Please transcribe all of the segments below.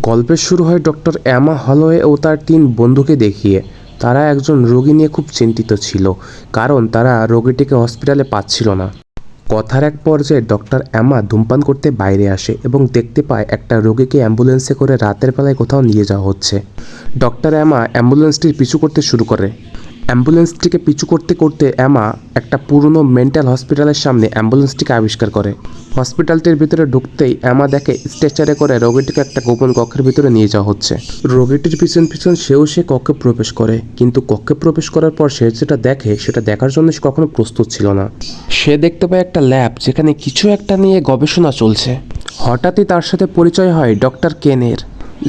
গল্পের শুরু হয় ডক্টর অ্যামা হলওয়ে ও তার তিন বন্ধুকে দেখিয়ে। তারা একজন রোগী নিয়ে খুব চিন্তিত ছিল, কারণ তারা রোগীটিকে হসপিটালে পাচ্ছিল না। কথার এক পর্যায়ে ডক্টর অ্যামা ধূমপান করতে বাইরে আসে এবং দেখতে পায় একটা রোগীকে অ্যাম্বুলেন্সে করে রাতের বেলায় কোথাও নিয়ে যাওয়া হচ্ছে। ডক্টর অ্যামা অ্যাম্বুলেন্সটির পিছু করতে শুরু করে। অ্যাম্বুলেন্সটিকে পিছু করতে করতে অ্যামা একটা পুরনো মেন্টাল হসপিটালের সামনে অ্যাম্বুলেন্সটিকে আবিষ্কার করে। হসপিটালটির ভিতরে ঢুকতেই অ্যামা দেখে স্ট্রেচারে করে রোগীটিকে একটা গোপন কক্ষের ভিতরে নিয়ে যাওয়া হচ্ছে। রোগীটির পিছন পিছন সেও সে কক্ষে প্রবেশ করে, কিন্তু কক্ষে প্রবেশ করার পর সে যেটা দেখে, সেটা দেখার জন্য সে কখনো প্রস্তুত ছিল না। সে দেখতে পায় একটা ল্যাব যেখানে কিছু একটা নিয়ে গবেষণা চলছে। হঠাৎই তার সাথে পরিচয় হয় ডক্টর কেনের।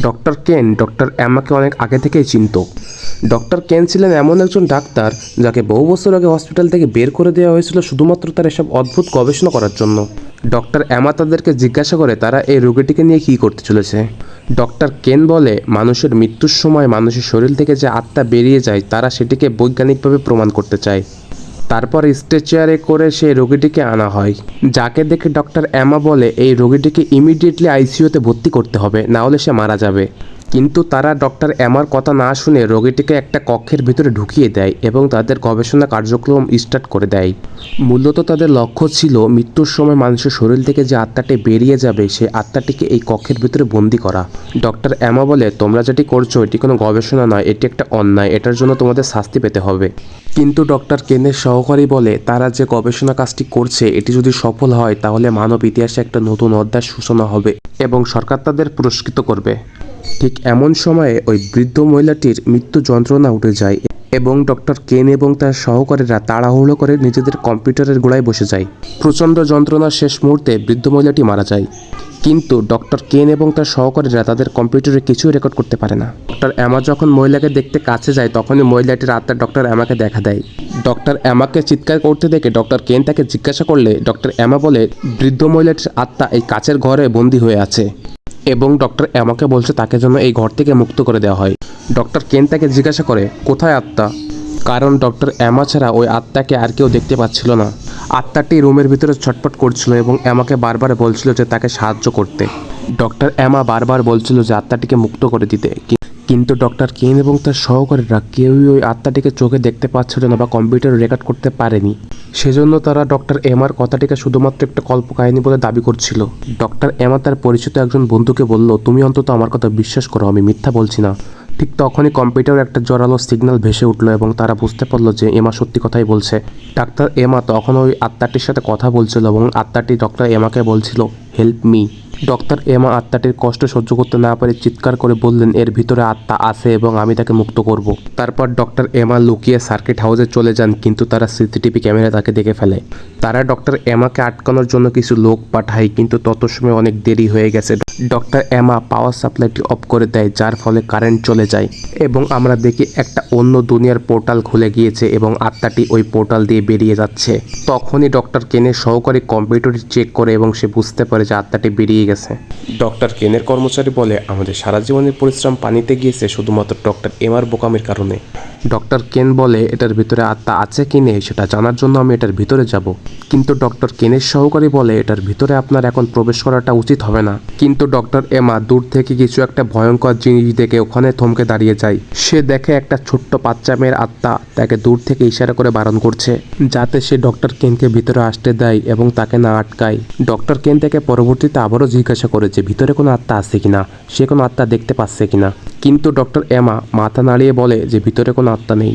Doctor Ken? ডক্টর অ্যামাকে অনেক আগে থেকেই চিনত। ডক্টর কেন ছিলেন এমন একজন ডাক্তার যাকে বহু বছর আগে হসপিটাল থেকে বের করে দেওয়া হয়েছিল শুধুমাত্র তার এসব অদ্ভুত গবেষণা করার জন্য। ডক্টর অ্যামা তাদেরকে জিজ্ঞাসা করে, তারা এই রোগীটিকে নিয়ে কী করতে চলেছে? ডক্টর কেন বলে, মানুষের মৃত্যুর সময় মানুষের শরীর থেকে যে আত্মা বেরিয়ে যায়, তারা সেটিকে বৈজ্ঞানিকভাবে প্রমাণ করতে চায়। তারপর স্ট্রেচারে করে সেই রোগীটিকে আনা হয়। যাকে দেখে ডক্টর অ্যামা বলে, এই রোগীটিকে ইমিডিয়েটলি আইসিইউতে ভর্তি করতে হবে, না হলে সে মারা যাবে। কিন্তু তারা ডক্টর অ্যামার কথা না শুনে রোগীটিকে একটা কক্ষের ভিতরে ঢুকিয়ে দেয় এবং তাদের গবেষণা কার্যক্রম স্টার্ট করে দেয়। মূলত তাদের লক্ষ্য ছিল মৃত্যুর সময় মানুষের শরীর থেকে যে আত্মাটি বেরিয়ে যাবে, সেই আত্মাটিকে এই কক্ষের ভিতরে বন্দি করা। ডক্টর অ্যামা বলে, তোমরা যেটি করছ, এটি কোনো গবেষণা নয়, এটি একটা অন্যায়, এটার জন্য তোমাদের শাস্তি পেতে হবে। কিন্তু ডক্টর কেনের সহকারী বলে তারা যে গবেষণা কাজটি করছে, এটি যদি সফল হয়, তাহলে মানব ইতিহাসে একটা নতুন অধ্যায় সূচনা হবে এবং সরকার তাদের পুরস্কৃত করবে। ঠিক এমন সময়ে ওই বৃদ্ধ মহিলাটির মৃত্যু যন্ত্রণা উঠে যায় এবং ডক্টর কেন এবং তার সহকারীরা তাড়াহুড়ো করে নিজেদের কম্পিউটারের গোড়ায় বসে যায়। প্রচণ্ড যন্ত্রণার শেষ মুহূর্তে বৃদ্ধ মহিলাটি মারা যায়। কিন্তু ডক্টর কেন এবং তার সহকারীরা তাদের কম্পিউটারে কিছুই রেকর্ড করতে পারে না। ডক্টর অ্যামা যখন মহিলাকে দেখতে কাছে যায়, তখনই মহিলাটির আত্মা ডক্টর অ্যামাকে দেখা দেয়। ডক্টর অ্যামাকে চিৎকার করতে দেখে ডক্টর কেন তাকে জিজ্ঞাসা করলে, ডক্টর অ্যামা বলে, বৃদ্ধ মহিলাটির আত্মা এই কাচের ঘরে বন্দী হয়ে আছে। এবং ডক্টর অ্যামাকে বলছে, তাকে যেন এই ঘর থেকে মুক্ত করে দেওয়া হয়। ডক্টর কেন তাকে জিজ্ঞাসা করে, কোথায় আত্মা? কারণ ডক্টর অ্যামা ছাড়া ওই আত্মাকে আর কেউ দেখতে পাচ্ছিল না। আত্মাটি রুমের ভিতরে ছটপট করছিল এবং অ্যামাকে বারবার বলছিল যে তাকে সাহায্য করতে। ডক্টর অ্যামা বারবার বলছিল যে আত্মাটিকে মুক্ত করে দিতে। কিন্তু ডক্টর কেন এবং তার সহকারীরা কেউই ওই আত্মাটিকে চোখে দেখতে পাচ্ছিল না বা কম্পিউটারে রেকর্ড করতে পারেনি। সেজন্য তারা ডক্টর এমার কথাটিকে শুধুমাত্র একটা কল্প কল্পকাহিনী বলে দাবি করছিল। ডক্টর এমা তার পরিচিত একজন বন্ধুকে বলল, তুমি অন্তত আমার কথা বিশ্বাস করো, আমি মিথ্যা বলছি না। ঠিক তখনই কম্পিউটারে একটা জোরালো সিগন্যাল ভেসে উঠল এবং তারা বুঝতে পারল যে এমা সত্যি কথাই বলছে। ডাক্তার এমা তখন ওই আত্মাটির সাথে কথা বলছিল এবং আত্মাটি ডক্টর এমাকে বলছিল হেল্প মি ডক্টর এমা আত্মাটির কষ্ট সহ্য করতে না পারে চিৎকার করে বললেন, এর ভিতরে আত্মা আছে এবং আমি তাকে মুক্ত করব। তারপর ডক্টর এমা লুকিয়ে সার্কিট হাউসে চলে যান, কিন্তু তারা সিসিটিভি ক্যামেরা তাকে দেখে ফেলে। তারা ডক্টর এমাকে আটকানোর জন্য কিছু লোক পাঠায়, কিন্তু তত সময় অনেক দেরি হয়ে গেছে। ডক্টর এমা পাওয়ার সাপ্লাইটি অফ করে দেয়, যার ফলে কারেন্ট চলে যায় এবং আমরা দেখি একটা অন্য দুনিয়ার পোর্টাল খুলে গিয়েছে এবং আত্মাটি ওই পোর্টাল দিয়ে বেরিয়ে যাচ্ছে। তখনই ডক্টর কেনের সহকারী কম্পিউটারটি চেক করে এবং সে বুঝতে পারে যে আত্মাটি বেরিয়ে গেছে। ডক্টর কেনের কর্মচারী বলে, আমাদের সারা জীবনের পরিশ্রম পানিতে গিয়েছে শুধুমাত্র ডক্টর এমার বোকামের কারণে। ডক্টর কেন বলে এটার ভিতরে আত্মা আছে কি নেই সেটা জানার জন্য আমি এটার ভিতরে যাব। কিন্তু ডক্টর কেনের সহকারী বলে এটার ভিতরে আপনার এখন প্রবেশ করাটা উচিত হবে না। কিন্তু ডক্টর এমা দূর থেকে কিছু একটা ভয়ঙ্কর জিনিস দেখে ওখানে থমকে দাঁড়িয়ে যায়। সে দেখে একটা ছোট্ট বাচ্চা মেয়ের আত্মা তাকে দূর থেকে ইশারা করে বারণ করছে, যাতে সে ডক্টর কেনকে ভিতরে আসতে দেয় এবং তাকে না আটকায়। ডক্টর কেন তাকে পরবর্তীতে আবারও জিজ্ঞাসা করে যে ভিতরে কোনো আত্মা আছে কিনা? সে কোনো আত্মা দেখতে পাচ্ছে কিনা? কিন্তু ডক্টর এমা মাথা নাড়িয়ে বলে যে, ভিতরে কোনো আত্মা নেই।